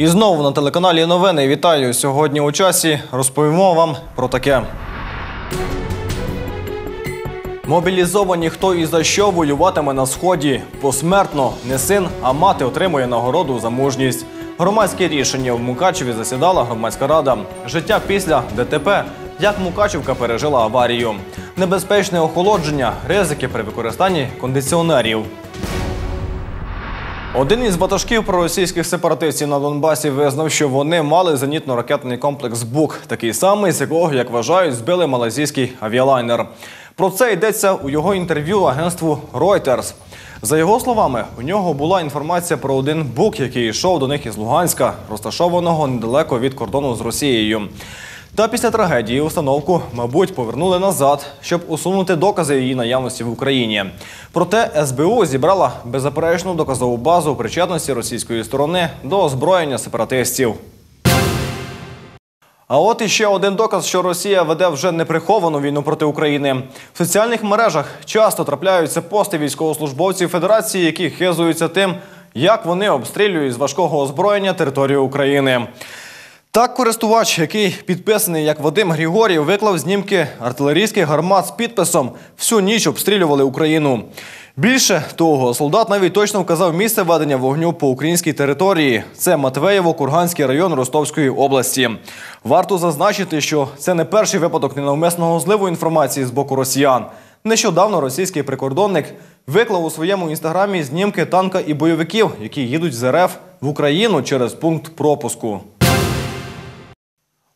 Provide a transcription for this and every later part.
І знову на телеканалі новини вітаю. Сьогодні у часі розповімо вам про таке. Мобілізовані хто і за що воюватиме на сході. Посмертно не син, а мати отримує нагороду за мужність. Громадське рішення в Мукачеві засідала громадська рада. Життя після ДТП. Як Мукачівка пережила аварію, небезпечне охолодження, ризики при використанні кондиціонерів. Один із ватажків проросійських сепаратистів на Донбасі визнав, що вони мали зенітно-ракетний комплекс БУК, такий самий, з якого, як вважають, збили малазійський авіалайнер. Про це йдеться у його інтерв'ю агентству Reuters. За його словами, у нього була інформація про один БУК, який йшов до них із Луганська, розташованого недалеко від кордону з Росією. Та після трагедії установку, мабуть, повернули назад, щоб усунути докази її наявності в Україні. Проте СБУ зібрала беззаперечну доказову базу причетності російської сторони до озброєння сепаратистів. А от іще один доказ, що Росія веде вже неприховану війну проти України. В соціальних мережах часто трапляються пости військовослужбовців Федерації, які хизуються тим, як вони обстрілюють з важкого озброєння територію України. Так, користувач, який підписаний як Вадим Григорів, виклав знімки артилерійських гармат з підписом Всю ніч обстрілювали Україну. Більше того, солдат навіть точно вказав місце ведення вогню по українській території. Це Матвеєво-Курганський район Ростовської області. Варто зазначити, що це не перший випадок ненавмисного зливу інформації з боку росіян. Нещодавно російський прикордонник виклав у своєму інстаграмі знімки танка і бойовиків, які їдуть з РФ в Україну через пункт пропуску.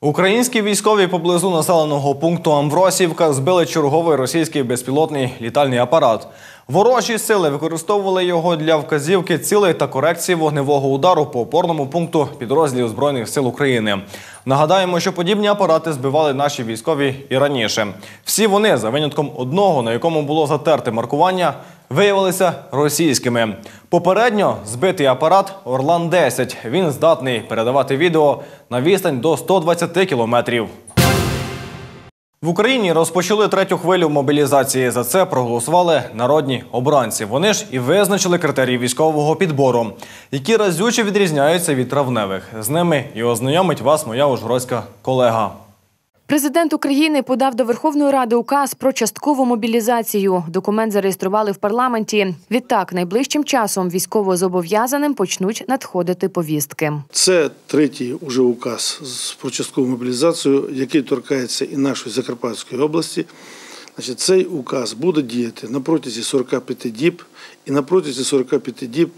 Українські військові поблизу населеного пункту Амвросівка збили черговий російський безпілотний літальний апарат. Ворожі сили використовували його для вказівки цілей та корекції вогневого удару по опорному пункту підрозділів Збройних сил України. Нагадаємо, що подібні апарати збивали наші військові і раніше. Всі вони, за винятком одного, на якому було затерте маркування, виявилися російськими. Попередньо збитий апарат Орлан-10. Він здатний передавати відео на відстань до 120 кілометрів. В Україні розпочали третю хвилю мобілізації. За це проголосували народні обранці. Вони ж і визначили критерії військового підбору, які разюче відрізняються від травневих. З ними і ознайомить вас моя ужгородська колега. Президент України подав до Верховної Ради указ про часткову мобілізацію. Документ зареєстрували в парламенті. Відтак, найближчим часом військовозобов'язаним почнуть надходити повістки. Це третій уже указ про часткову мобілізацію, який торкається і нашої Закарпатської області. Значить, Цей указ буде діяти на протязі 45 діб і на протязі 45 діб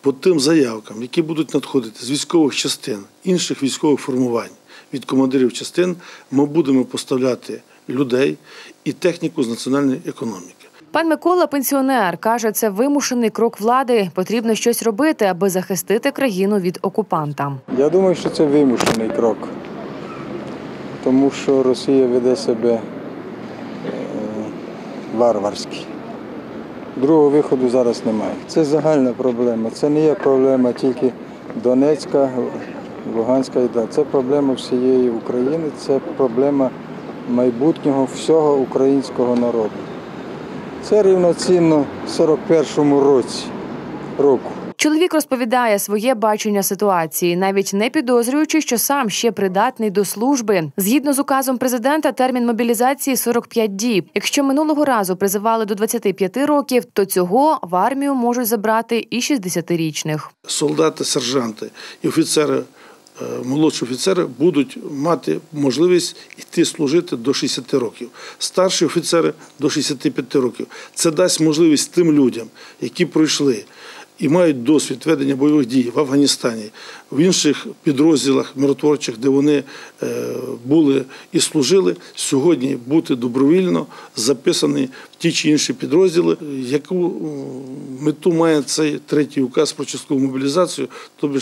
по тим заявкам, які будуть надходити з військових частин, інших військових формувань від командирів частин, ми будемо поставляти людей і техніку з національної економіки. Пан Микола, пенсіонер, каже, це вимушений крок влади. Потрібно щось робити, аби захистити країну від окупанта. Я думаю, що це вимушений крок, тому що Росія веде себе е, варварськи. Другого виходу зараз немає. Це загальна проблема. Це не є проблема тільки Донецька, Луганська і це проблема всієї України, це проблема майбутнього всього українського народу. Це рівноцінно 41-му році року. Чоловік розповідає своє бачення ситуації, навіть не підозрюючи, що сам ще придатний до служби. Згідно з указом президента, термін мобілізації 45 діб. Якщо минулого разу призивали до 25 років, то цього в армію можуть забрати і 60-річних. Солдати, сержанти і офіцери. Е, Молодші офіцери будуть мати можливість йти служити до 60 років, старші офіцери до 65 років. Це дасть можливість тим людям, які пройшли і мають досвід ведення бойових дій в Афганістані, в інших підрозділах миротворчих, де вони е, були і служили, сьогодні бути добровільно записані в ті чи інші підрозділи. Яку мету має цей третій указ про часткову мобілізацію? Тобто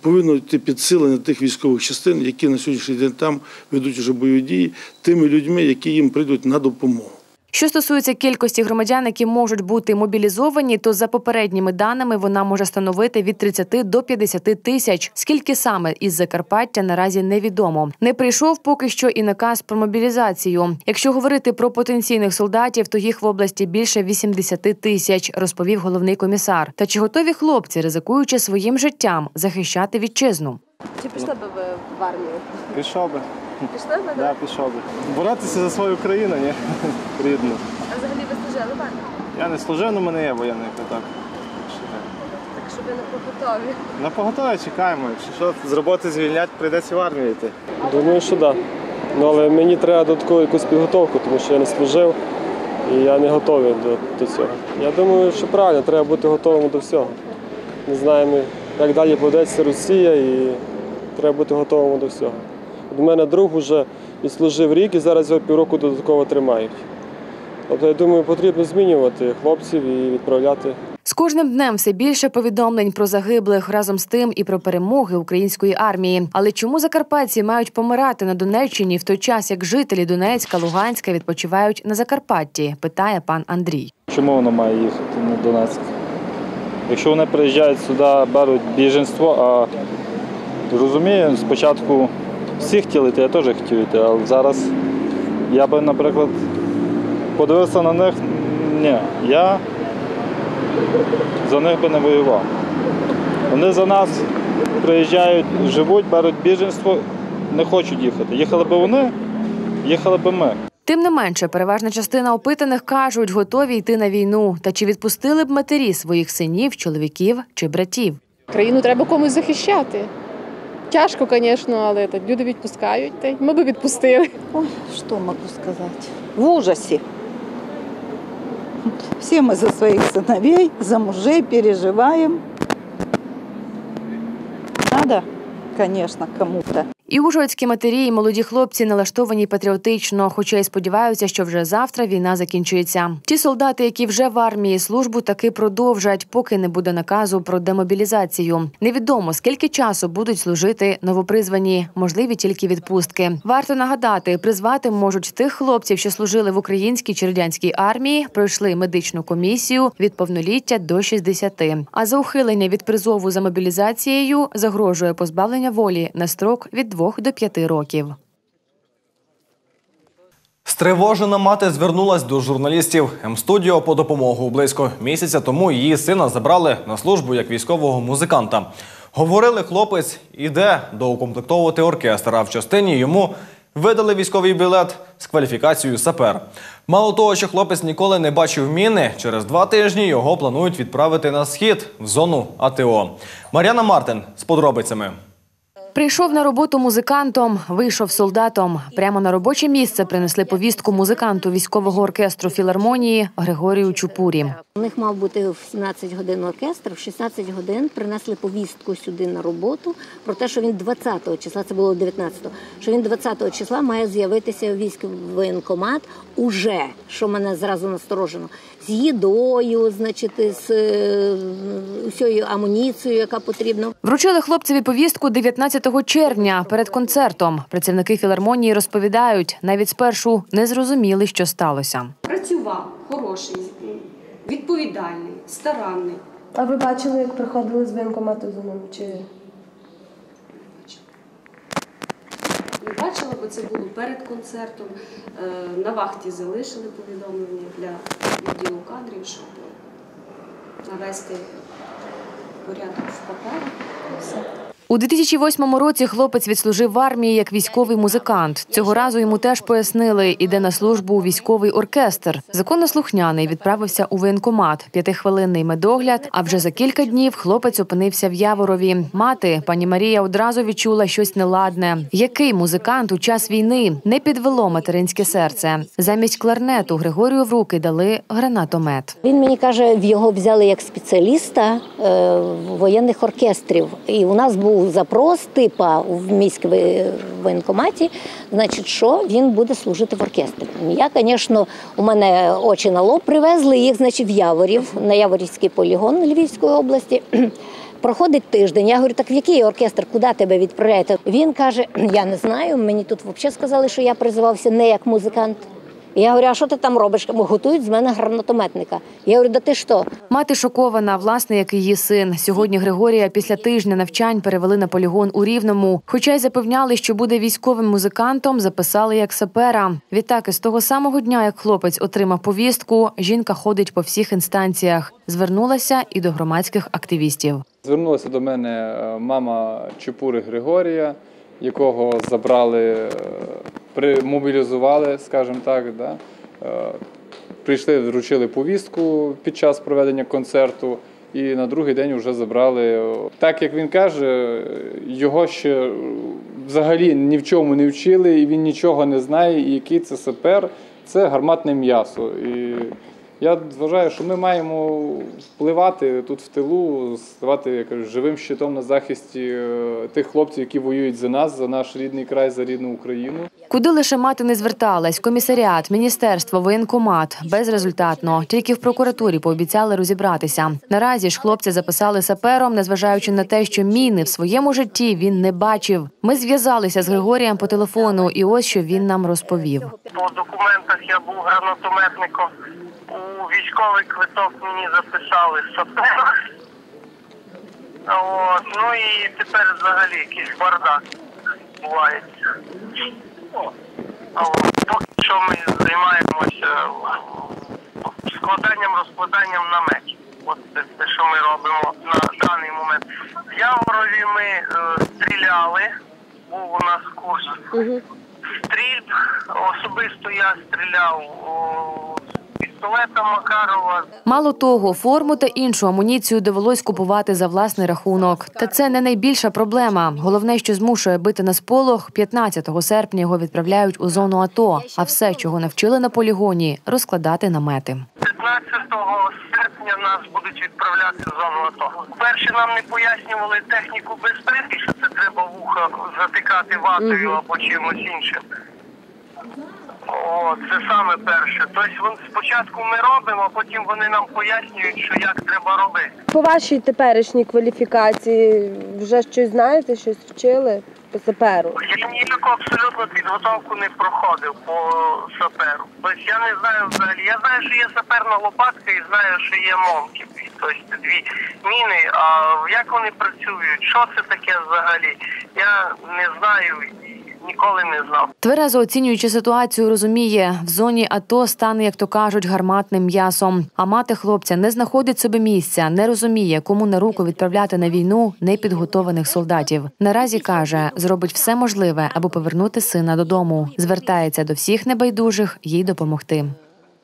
повинно йти підсилення тих військових частин, які на сьогоднішній день там ведуть вже бойові дії, тими людьми, які їм прийдуть на допомогу. Що стосується кількості громадян, які можуть бути мобілізовані, то за попередніми даними вона може становити від 30 до 50 тисяч. Скільки саме із Закарпаття наразі невідомо. Не прийшов поки що і наказ про мобілізацію. Якщо говорити про потенційних солдатів, то їх в області більше 80 тисяч, розповів головний комісар. Та чи готові хлопці, ризикуючи своїм життям, захищати вітчизну? Чи пішли б ви в армію? Пішов би, Пішли б, да, пішов би. Боротися за свою країну, ні? Рідну. А взагалі ви служили в армії? Я не служив, але в мене є воєнний квиток. Так що ви не поготові. На поготові чекаємо. Якщо що, з роботи звільнять, прийдеться в армію йти. Думаю, що так. Да. Ну, але мені треба додаткову якусь підготовку, тому що я не служив і я не готовий до, до цього. Я думаю, що правильно, треба бути готовим до всього. Не знаємо, як далі поведеться Росія, і треба бути готовим до всього. У мене друг вже відслужив рік і зараз його півроку додатково тримають. Тобто, я думаю, потрібно змінювати хлопців і відправляти З кожним днем все більше повідомлень про загиблих разом з тим і про перемоги української армії. Але чому закарпатці мають помирати на Донеччині в той час, як жителі Донецька, Луганська відпочивають на Закарпатті? Питає пан Андрій. Чому воно має їхати на Донецьк? Якщо вони приїжджають сюди, беруть біженство, а розумію, спочатку всі хотіли йти, я теж хотів йти, але зараз я би, наприклад, подивився на них, ні, я за них би не воював. Вони за нас приїжджають, живуть, беруть біженство, не хочуть їхати. Їхали би вони, їхали би ми. Тим не менше, переважна частина опитаних кажуть, готові йти на війну. Та чи відпустили б матері своїх синів, чоловіків чи братів? Країну треба комусь захищати. Тяжко, звісно, але так люди відпускають. Та й ми би відпустили. Ой, что могу сказать? В ужасе. Все мы за своих сыновей, за мужей переживаем. Надо, конечно, кому-то. І ужгородські матері і молоді хлопці налаштовані патріотично, хоча й сподіваються, що вже завтра війна закінчується. Ті солдати, які вже в армії службу, таки продовжать, поки не буде наказу про демобілізацію. Невідомо скільки часу будуть служити новопризвані, можливі тільки відпустки. Варто нагадати, призвати можуть тих хлопців, що служили в українській чи радянській армії, пройшли медичну комісію від повноліття до 60. А за ухилення від призову за мобілізацією загрожує позбавлення волі на строк від 2 до 5 років. Стривожена мати звернулась до журналістів М-студіо по допомогу. Близько місяця тому її сина забрали на службу як військового музиканта. Говорили, хлопець іде доукомплектовувати оркестр, а в частині йому видали військовий білет з кваліфікацією сапер. Мало того, що хлопець ніколи не бачив міни, через два тижні його планують відправити на схід в зону АТО. Мар'яна Мартин з подробицями. Прийшов на роботу музикантом, вийшов солдатом. Прямо на робоче місце принесли повістку музиканту військового оркестру філармонії Григорію Чупурі. У них мав бути в 17 годин оркестр, в 16 годин принесли повістку сюди на роботу про те, що він 20-го числа, це було 19-го, що він 20-го числа має з'явитися у військовий воєнкомат уже, що мене зразу насторожено, з їдою, значить, з е, усією амуніцією, яка потрібна. Вручили хлопцеві повістку 19 червня перед концертом. Працівники філармонії розповідають, навіть спершу не зрозуміли, що сталося. Працював, хороший, відповідальний, старанний. А ви бачили, як приходили з воєнкомату за ним? Чи Не бачила, бо це було перед концертом. Е, На вахті залишили повідомлення для відділу кадрів, щоб навести порядок в паперах. все. У 2008 році хлопець відслужив в армії як військовий музикант. Цього разу йому теж пояснили, іде на службу у військовий оркестр. Законослухняний відправився у воєнкомат. П'ятихвилинний медогляд. А вже за кілька днів хлопець опинився в Яворові. Мати пані Марія одразу відчула щось неладне. Який музикант у час війни не підвело материнське серце? Замість кларнету Григорію в руки дали гранатомет. Він мені каже, в його взяли як спеціаліста е, воєнних оркестрів. І у нас був запрос типа в міській воєнкоматі, значить, що він буде служити в оркестрі. Я, звісно, у мене очі на лоб привезли їх, значить, в Яворів, на Яворівський полігон Львівської області. Проходить тиждень. Я говорю, так в який оркестр, куди тебе відправляєте? Він каже: Я не знаю. Мені тут взагалі сказали, що я призивався не як музикант. Я говорю, а що ти там робиш? Бо готують з мене гранатометника. Я говорю, да ти що? Мати шокована, власне, як і її син. Сьогодні Григорія після тижня навчань перевели на полігон у Рівному. Хоча й запевняли, що буде військовим музикантом, записали як сапера. Відтак, із того самого дня, як хлопець отримав повістку, жінка ходить по всіх інстанціях. Звернулася і до громадських активістів. Звернулася до мене е, мама Чепури Григорія, якого забрали, е, мобілізували, скажімо так. Да? Е, Прийшли, вручили повістку під час проведення концерту, і на другий день вже забрали. Так як він каже, його ще взагалі ні в чому не вчили, і він нічого не знає, і який це сапер, це гарматне м'ясо. І я вважаю, що ми маємо впливати тут в тилу, ставати я кажу, живим щитом на захисті е, тих хлопців, які воюють за нас, за наш рідний край, за рідну Україну. Куди лише мати не зверталась, комісаріат, міністерство, воєнкомат безрезультатно. Тільки в прокуратурі пообіцяли розібратися. Наразі ж хлопця записали сапером, незважаючи на те, що міни в своєму житті він не бачив. Ми зв'язалися з Григорієм по телефону, і ось що він нам розповів. По документах я був гранатометником. У військовий квиток мені записали сапера. От, ну і тепер взагалі якийсь бардак бувається. Поки що ми займаємося складанням, розкладанням наметів. От це те, що ми робимо на даний момент. В Яворові ми е, стріляли, був у нас курс стрільб. Особисто я стріляв о, пістолета Макарова. Мало того, форму та іншу амуніцію довелось купувати за власний рахунок. Та це не найбільша проблема. Головне, що змушує бити на сполох, 15 серпня його відправляють у зону АТО. А все, чого навчили на полігоні, розкладати намети. 15 серпня нас будуть відправляти в зону АТО. Перше нам не пояснювали техніку безпеки, що це треба вуха затикати ватою або чимось іншим. О, це саме перше. Тобто вон спочатку ми робимо, а потім вони нам пояснюють, що як треба робити. По вашій теперішній кваліфікації вже щось знаєте, щось вчили по саперу? Я ніяку абсолютно підготовку не проходив по саперу. Тобто я не знаю взагалі. Я знаю, що є саперна лопатка і знаю, що є момки. Тобто дві міни. А як вони працюють? Що це таке взагалі? Я не знаю ніколи не знав. Тверезо оцінюючи ситуацію, розуміє, в зоні АТО стане, як то кажуть, гарматним м'ясом. А мати хлопця не знаходить собі місця, не розуміє, кому на руку відправляти на війну непідготованих солдатів. Наразі каже, зробить все можливе, аби повернути сина додому. Звертається до всіх небайдужих їй допомогти.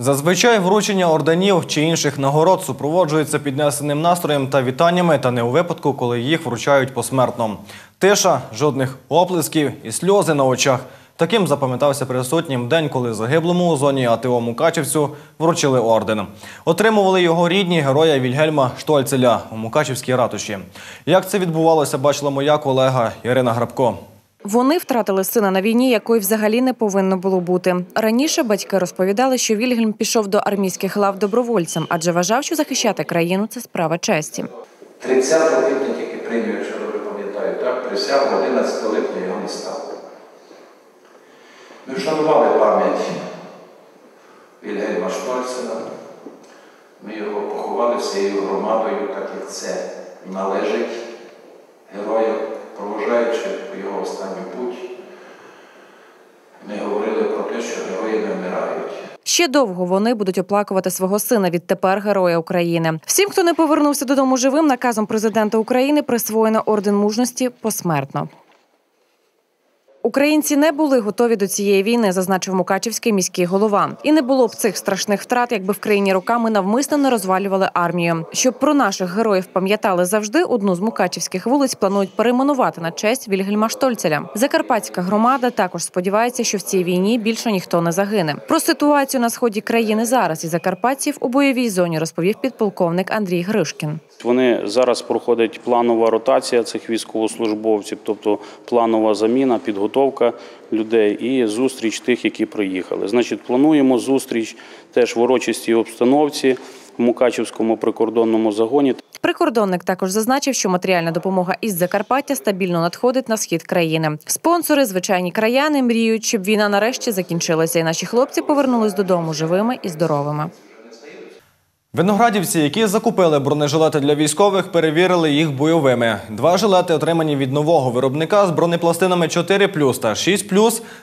Зазвичай вручення орденів чи інших нагород супроводжується піднесеним настроєм та вітаннями, та не у випадку, коли їх вручають посмертно. Тиша, жодних оплесків і сльози на очах. Таким запам'ятався присутнім день, коли загиблому у зоні АТО Мукачівцю вручили орден. Отримували його рідні героя Вільгельма Штольцеля у Мукачівській ратуші. Як це відбувалося, бачила моя колега Ірина Грабко. Вони втратили сина на війні, якої взагалі не повинно було бути. Раніше батьки розповідали, що Вільгельм пішов до армійських лав добровольцем, адже вважав, що захищати країну це справа честі. 30 липня тільки прийняв, якщо добре пам'ятаю, так, присягу 11 липня його не стало. Ми вшанували пам'ять Вільгельма Штольцена. Ми його поховали всією громадою, так як це належить героям, останню путь. не говорили про те, що герої не вмирають. Ще довго вони будуть оплакувати свого сина відтепер героя України. Всім, хто не повернувся додому живим, наказом президента України присвоєно орден мужності посмертно. Українці не були готові до цієї війни, зазначив Мукачівський міський голова. І не було б цих страшних втрат, якби в країні роками навмисно не розвалювали армію. Щоб про наших героїв пам'ятали завжди, одну з мукачівських вулиць планують перейменувати на честь Вільгельма Штольцеля. Закарпатська громада також сподівається, що в цій війні більше ніхто не загине. Про ситуацію на сході країни зараз і закарпатців у бойовій зоні розповів підполковник Андрій Гришкін. Вони зараз проходить планова ротація цих військовослужбовців, тобто планова заміна, підготовка людей і зустріч тих, які приїхали. Значить, плануємо зустріч теж в урочистій обстановці в Мукачівському прикордонному загоні. Прикордонник також зазначив, що матеріальна допомога із Закарпаття стабільно надходить на схід країни. Спонсори, звичайні краяни, мріють, щоб війна нарешті закінчилася, і наші хлопці повернулись додому живими і здоровими. Виноградівці, які закупили бронежилети для військових, перевірили їх бойовими. Два жилети, отримані від нового виробника з бронепластинами 4 та 6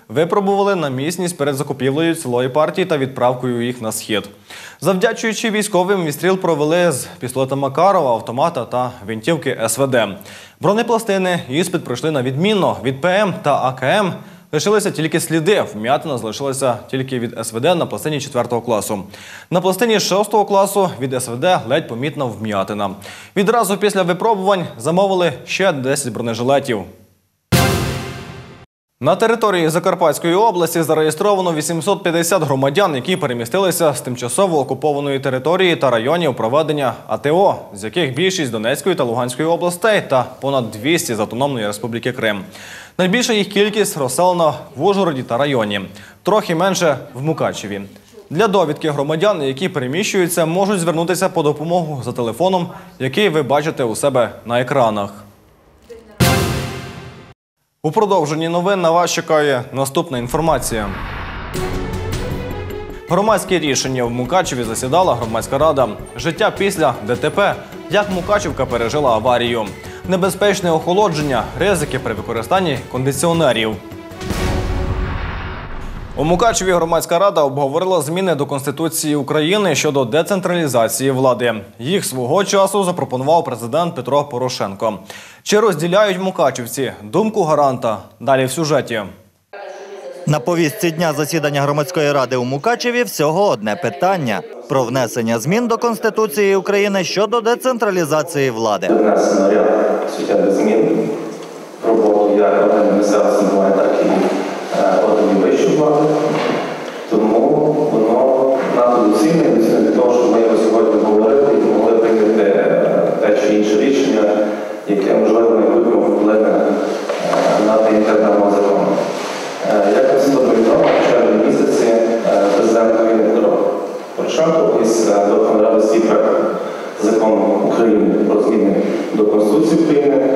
випробували на міцність перед закупівлею цілої партії та відправкою їх на схід. Завдячуючи військовим, відстріл провели з пістолета Макарова, автомата та винтівки СВД. Бронепластини іспит пройшли на відмінно від ПМ та АКМ. Лишилися тільки сліди. Вм'ятина залишилася тільки від СВД на пластині 4 класу. На пластині 6 класу від СВД ледь помітна вм'ятина. Відразу після випробувань замовили ще 10 бронежилетів. На території Закарпатської області зареєстровано 850 громадян, які перемістилися з тимчасово окупованої території та районів проведення АТО, з яких більшість Донецької та Луганської областей та понад 200 з Автономної Республіки Крим. Найбільша їх кількість розселена в Ужгороді та районі, трохи менше в Мукачеві. Для довідки громадян, які переміщуються, можуть звернутися по допомогу за телефоном, який ви бачите у себе на екранах. У продовженні новин на вас чекає наступна інформація. Громадське рішення в Мукачеві засідала громадська рада. Життя після ДТП. Як Мукачівка пережила аварію. Небезпечне охолодження, ризики при використанні кондиціонерів. У Мукачеві громадська рада обговорила зміни до Конституції України щодо децентралізації влади. Їх свого часу запропонував президент Петро Порошенко. Чи розділяють мукачівці думку гаранта? Далі в сюжеті. На повістці дня засідання громадської ради у Мукачеві всього одне питання про внесення змін до Конституції України щодо децентралізації влади. Внесено ряд суттєвих змін в роботу як чи інше рішення, яке можливо не майбутньому вплине е, на прийняття даного закону. Е, Як всі відомо, в червні місяці е, президент України Петро Порошенко із Верховної Ради проект закону України про зміни до Конституції України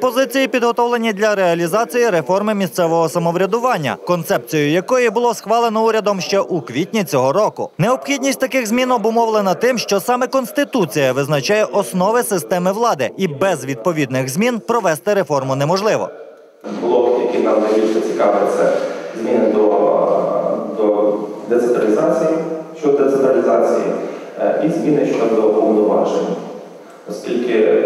Пропозиції підготовлені для реалізації реформи місцевого самоврядування, концепцію якої було схвалено урядом ще у квітні цього року. Необхідність таких змін обумовлена тим, що саме конституція визначає основи системи влади, і без відповідних змін провести реформу неможливо. блок, який нам найбільше цікавий, це зміни до, до децентралізації, щодо децентралізації е, і зміни щодо повноважень. Оскільки,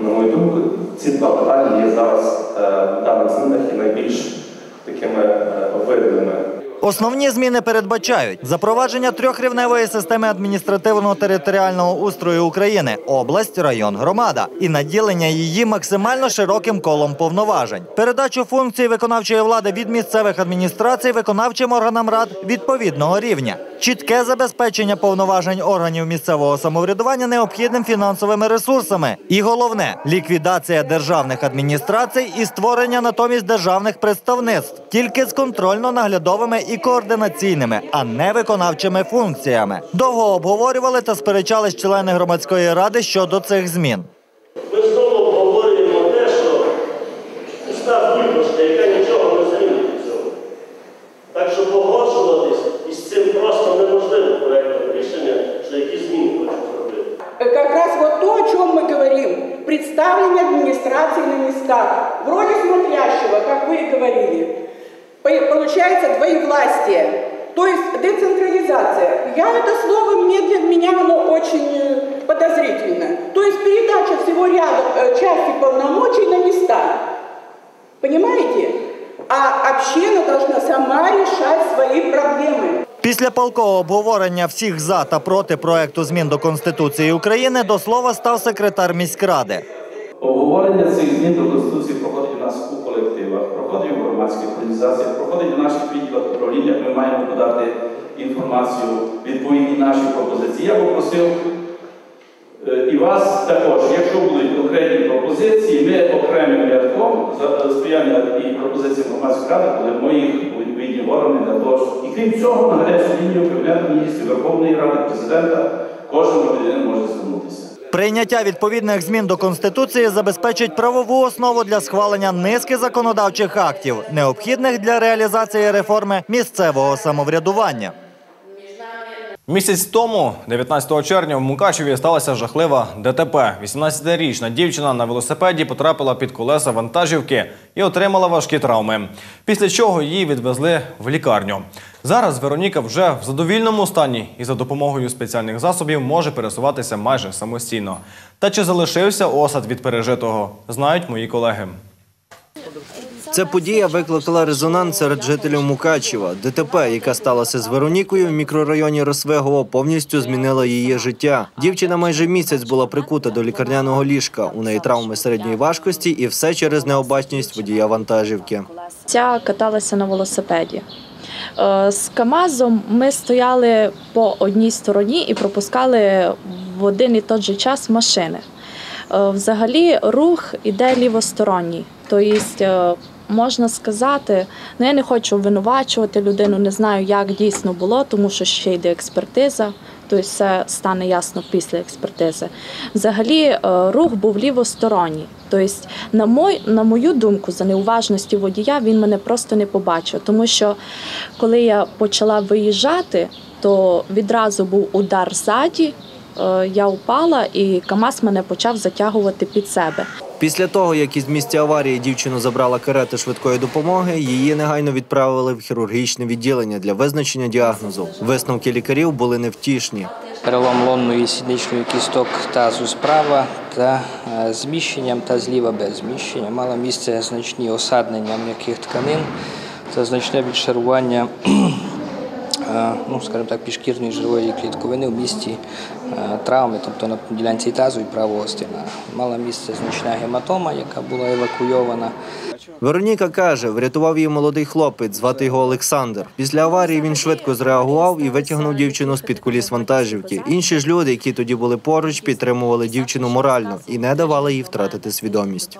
на мою думку, ці два питання є зараз е, в даних змінах і найбільш такими е, видимими. Основні зміни передбачають запровадження трьохрівневої системи адміністративно-територіального устрою України область, район, громада і наділення її максимально широким колом повноважень, передачу функцій виконавчої влади від місцевих адміністрацій виконавчим органам рад відповідного рівня, чітке забезпечення повноважень органів місцевого самоврядування необхідним фінансовими ресурсами. І головне ліквідація державних адміністрацій і створення натомість державних представництв тільки з контрольно-наглядовими і координаційними, а не виконавчими функціями. Довго обговорювали та сперечались члени громадської ради щодо цих змін. Ми знову обговорюємо те, що нічого не замінить в цьому. Так що погоджуватись цим просто неможливо проєктом рішення, що які зміни хочуть зробити. Как раз вот то, о чем мы говорим. Представление администрации на местах. Вроде смотрящего, как вы и говорили. По- Получается двоевластие. То есть децентрализация. Я это слово, мне для меня оно очень э, подозрительно. То есть передача всего ряда э, части полномочий на места. Понимаете? А община должна сама решать свои проблемы. Після палкого обговорення всіх за та проти проекту змін до Конституції України до слова став секретар міськради. Обговорення цих змін до Конституції проходить у нас у колективах, проходить у громадських організаціях, проходить у наших відділах управління. Ми маємо подати інформацію, відповідні наші пропозиції. Я попросив е, і вас також, якщо будуть конкретні пропозиції, ми окремим рядком за і пропозиції громадської ради будемо їх органи того, щоб- і крім цього, на гарячу лінію Кабінету міністрів Верховної Ради, президента, кожен громадянин може звернутися. Прийняття відповідних змін до конституції забезпечить правову основу для схвалення низки законодавчих актів, необхідних для реалізації реформи місцевого самоврядування. Місяць тому, 19 червня, в Мукачеві сталася жахлива ДТП. 18-річна дівчина на велосипеді потрапила під колеса вантажівки і отримала важкі травми. Після чого її відвезли в лікарню. Зараз Вероніка вже в задовільному стані і за допомогою спеціальних засобів може пересуватися майже самостійно. Та чи залишився осад від пережитого, знають мої колеги. Ця подія викликала резонанс серед жителів Мукачева. ДТП, яка сталася з Веронікою в мікрорайоні Росвегово, повністю змінила її життя. Дівчина майже місяць була прикута до лікарняного ліжка. У неї травми середньої важкості, і все через необачність водія вантажівки. Ця каталася на велосипеді. Е, З Камазом ми стояли по одній стороні і пропускали в один і той же час машини. Е, Взагалі рух іде лівосторонній. Тобто, можна сказати, ну я не хочу обвинувачувати людину, не знаю, як дійсно було, тому що ще йде експертиза. Тобто все стане ясно після експертизи. Взагалі е, рух був лівосторонній. Тобто, на, мой, на мою думку, за неуважності водія він мене просто не побачив. Тому що коли я почала виїжджати, то відразу був удар ззаді, я упала і КАМАЗ мене почав затягувати під себе. Після того, як із місця аварії дівчину забрала карета швидкої допомоги, її негайно відправили в хірургічне відділення для визначення діагнозу. Висновки лікарів були невтішні. перелом лонної сідничної кісток тазу справа та е, зміщенням та зліва без зміщення. Мало місце значні осаднення м'яких тканин та значне відшарування е, ну, скажімо так, підшкірної жирової клітковини в місті е, травми, тобто на ділянці тазу і правого стіна. Мала місце значна гематома, яка була евакуйована. Вероніка каже, врятував її молодий хлопець, звати його Олександр. Після аварії він швидко зреагував і витягнув дівчину з-під коліс вантажівки. Інші ж люди, які тоді були поруч, підтримували дівчину морально і не давали їй втратити свідомість.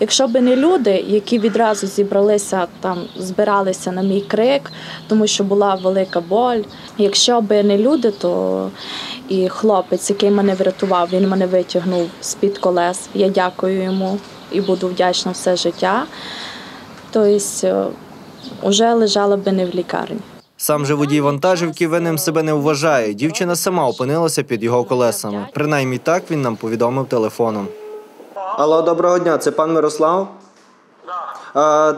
Якщо б не люди, які відразу зібралися там, збиралися на мій крик, тому що була велика боль. Якщо б не люди, то і хлопець, який мене врятував, він мене витягнув з-під колес. Я дякую йому і буду вдячна все життя. Тобто, вже лежала би не в лікарні. Сам же водій вантажівки винним себе не вважає. Дівчина сама опинилася під його колесами. Принаймні так він нам повідомив телефоном. Алло, доброго дня, це пан Мирослав?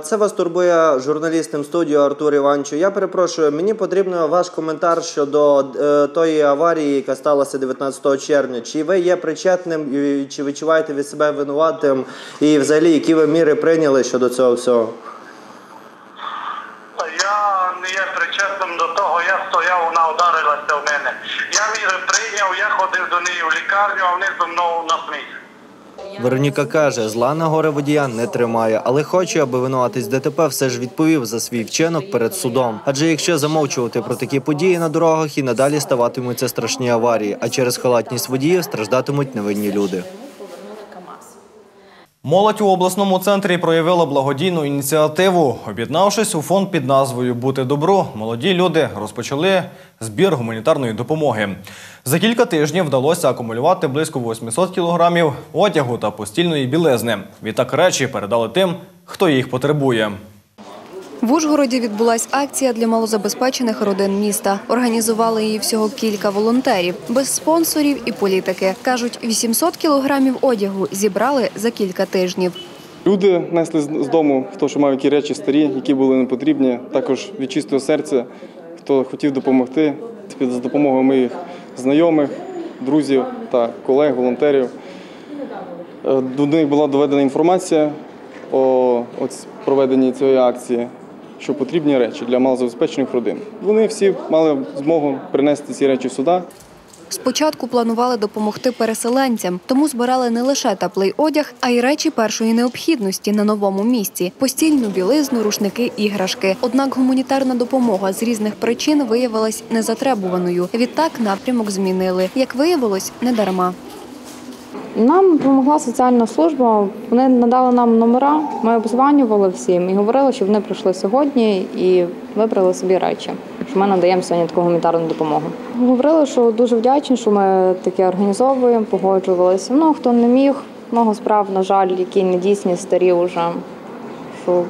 Це вас турбує журналіст М-студіо Артур Іванчо. Я перепрошую, мені потрібен ваш коментар щодо е, тої аварії, яка сталася 19 червня. Чи ви є причетним, і чи відчуваєте від себе винуватим? І взагалі, які ви міри прийняли щодо цього всього? Я не є причетним до того, я стояв, вона ударилася в мене. Я міри прийняв, я ходив до неї в лікарню, а вони зі мною на сміх. Вероніка каже, зла на горе водія не тримає, але хоче, аби винуватись ДТП все ж відповів за свій вчинок перед судом. Адже якщо замовчувати про такі події на дорогах, і надалі ставатимуться страшні аварії, а через халатність водіїв страждатимуть невинні люди. Молодь у обласному центрі проявила благодійну ініціативу. Об'єднавшись у фонд під назвою Бути добро, молоді люди розпочали збір гуманітарної допомоги. За кілька тижнів вдалося акумулювати близько 800 кілограмів одягу та постільної білизни. Відтак речі передали тим, хто їх потребує. В Ужгороді відбулась акція для малозабезпечених родин міста. Організували її всього кілька волонтерів, без спонсорів і політики. Кажуть, 800 кілограмів одягу зібрали за кілька тижнів. Люди несли з дому, хто що мав які речі старі, які були не потрібні. Також від чистого серця, хто хотів допомогти за допомогою моїх знайомих, друзів та колег, волонтерів. Е, До них була доведена інформація о проведенні цієї акції, що потрібні речі для малозабезпечених родин. Вони всі мали змогу принести ці речі сюди. Спочатку планували допомогти переселенцям, тому збирали не лише теплий одяг, а й речі першої необхідності на новому місці: постільну білизну, рушники, іграшки. Однак гуманітарна допомога з різних причин виявилась незатребуваною. Відтак напрямок змінили. Як виявилось, не дарма. Нам допомогла соціальна служба. Вони надали нам номера. Ми обзванювали всім і говорили, що вони прийшли сьогодні і вибрали собі речі, що ми надаємо сьогодні таку гуманітарну допомогу. Говорили, що дуже вдячні, що ми таке організовуємо, погоджувалися. Ну хто не міг, много справ, на жаль, які не дійсні, старі вже, що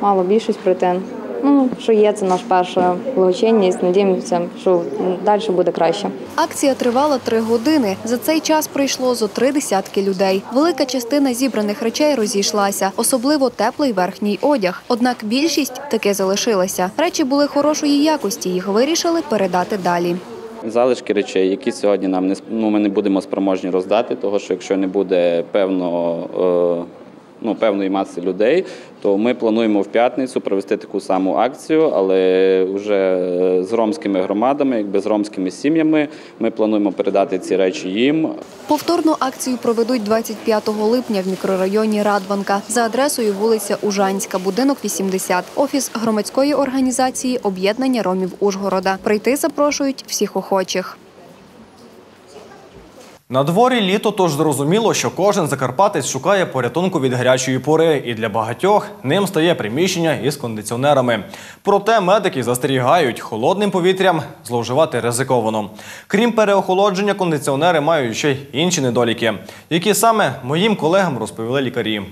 мало більшість прийти. Ну, що є, це наша перша благочинність. Надіємося, що далі буде краще. Акція тривала три години. За цей час прийшло зо три десятки людей. Велика частина зібраних речей розійшлася, особливо теплий верхній одяг. Однак більшість таки залишилася. Речі були хорошої якості. Їх вирішили передати далі. залишки речей, які сьогодні нам не сп- ну, ми не будемо спроможні роздати, того що якщо не буде певного. е, Ну, певної маси людей, то ми плануємо в п'ятницю провести таку саму акцію, але вже е, з ромськими громадами, якби з ромськими сім'ями, ми плануємо передати ці речі їм. Повторну акцію проведуть 25 липня в мікрорайоні Радванка за адресою вулиця Ужанська, будинок 80, офіс громадської організації Об'єднання Ромів Ужгорода. Прийти запрошують всіх охочих. На дворі літо, тож зрозуміло, що кожен закарпатець шукає порятунку від гарячої пори, і для багатьох ним стає приміщення із кондиціонерами. Проте медики застерігають, холодним повітрям зловживати ризиковано. Крім переохолодження, кондиціонери мають ще й інші недоліки, які саме моїм колегам розповіли лікарі.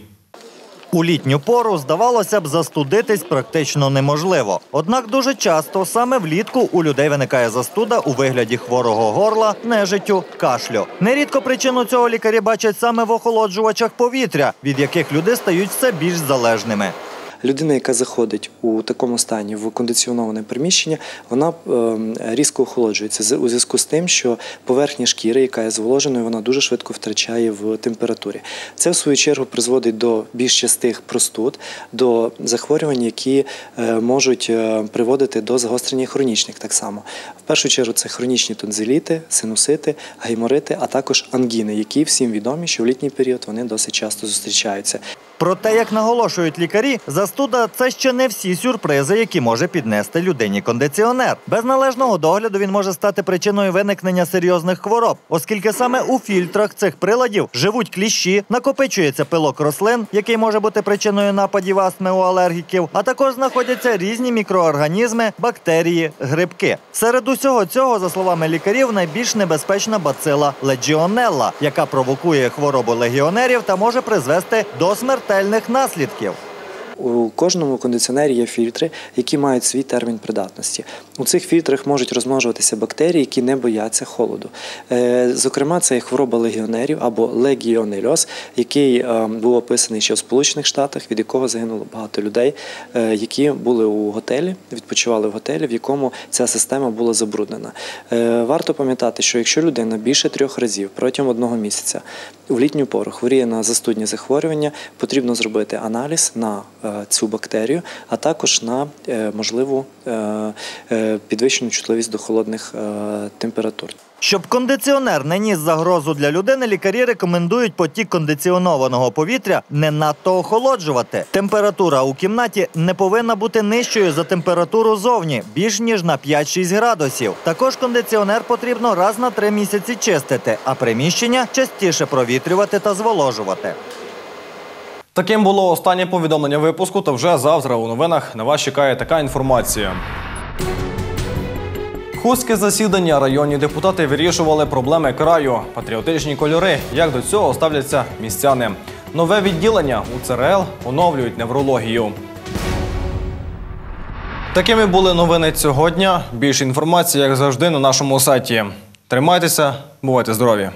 У літню пору, здавалося б, застудитись практично неможливо. Однак дуже часто саме влітку у людей виникає застуда у вигляді хворого горла, нежиттю, кашлю. Нерідко причину цього лікарі бачать саме в охолоджувачах повітря, від яких люди стають все більш залежними. Людина, яка заходить у такому стані в кондиціоноване приміщення, вона е, різко охолоджується у зв'язку з тим, що поверхня шкіри, яка є зволоженою, вона дуже швидко втрачає в температурі. Це в свою чергу призводить до більш частих простуд, до захворювань, які е, можуть е, приводити до загострення хронічних так само. В першу чергу це хронічні тонзиліти, синусити, гайморити, а також ангіни, які всім відомі, що в літній період вони досить часто зустрічаються. Проте, як наголошують лікарі, застуда це ще не всі сюрпризи, які може піднести людині кондиціонер. Без належного догляду він може стати причиною виникнення серйозних хвороб, оскільки саме у фільтрах цих приладів живуть кліщі, накопичується пилок рослин, який може бути причиною нападів астми у алергіків, а також знаходяться різні мікроорганізми, бактерії, грибки. Серед усього цього, за словами лікарів, найбільш небезпечна бацила легіонелла, яка провокує хворобу легіонерів та може призвести до смертельних наслідків. У кожному кондиціонері є фільтри, які мають свій термін придатності. У цих фільтрах можуть розмножуватися бактерії, які не бояться холоду. Е, Зокрема, це є хвороба легіонерів або легіонельоз, який е, був описаний ще в Сполучених Штатах, від якого загинуло багато людей, е, які були у готелі, відпочивали в готелі, в якому ця система була забруднена. Варто пам'ятати, що якщо людина більше трьох разів протягом одного місяця в літню пору хворіє на застудні захворювання, потрібно зробити аналіз на цю бактерію, а також на е, можливу е, е, підвищену чутливість до холодних е, температур. Щоб кондиціонер не ніс загрозу для людини, лікарі рекомендують потік кондиціонованого повітря не надто охолоджувати. Температура у кімнаті не повинна бути нижчою за температуру зовні, більш ніж на 5-6 градусів. Також кондиціонер потрібно раз на три місяці чистити, а приміщення частіше провітрювати та зволожувати. Таким було останнє повідомлення випуску. Та вже завтра у новинах на вас чекає така інформація. Хустське засідання районні депутати вирішували проблеми краю, патріотичні кольори. Як до цього ставляться містяни? Нове відділення у ЦРЛ оновлюють неврологію. Такими були новини цього дня. Більше інформації, як завжди, на нашому сайті. Тримайтеся, бувайте здорові!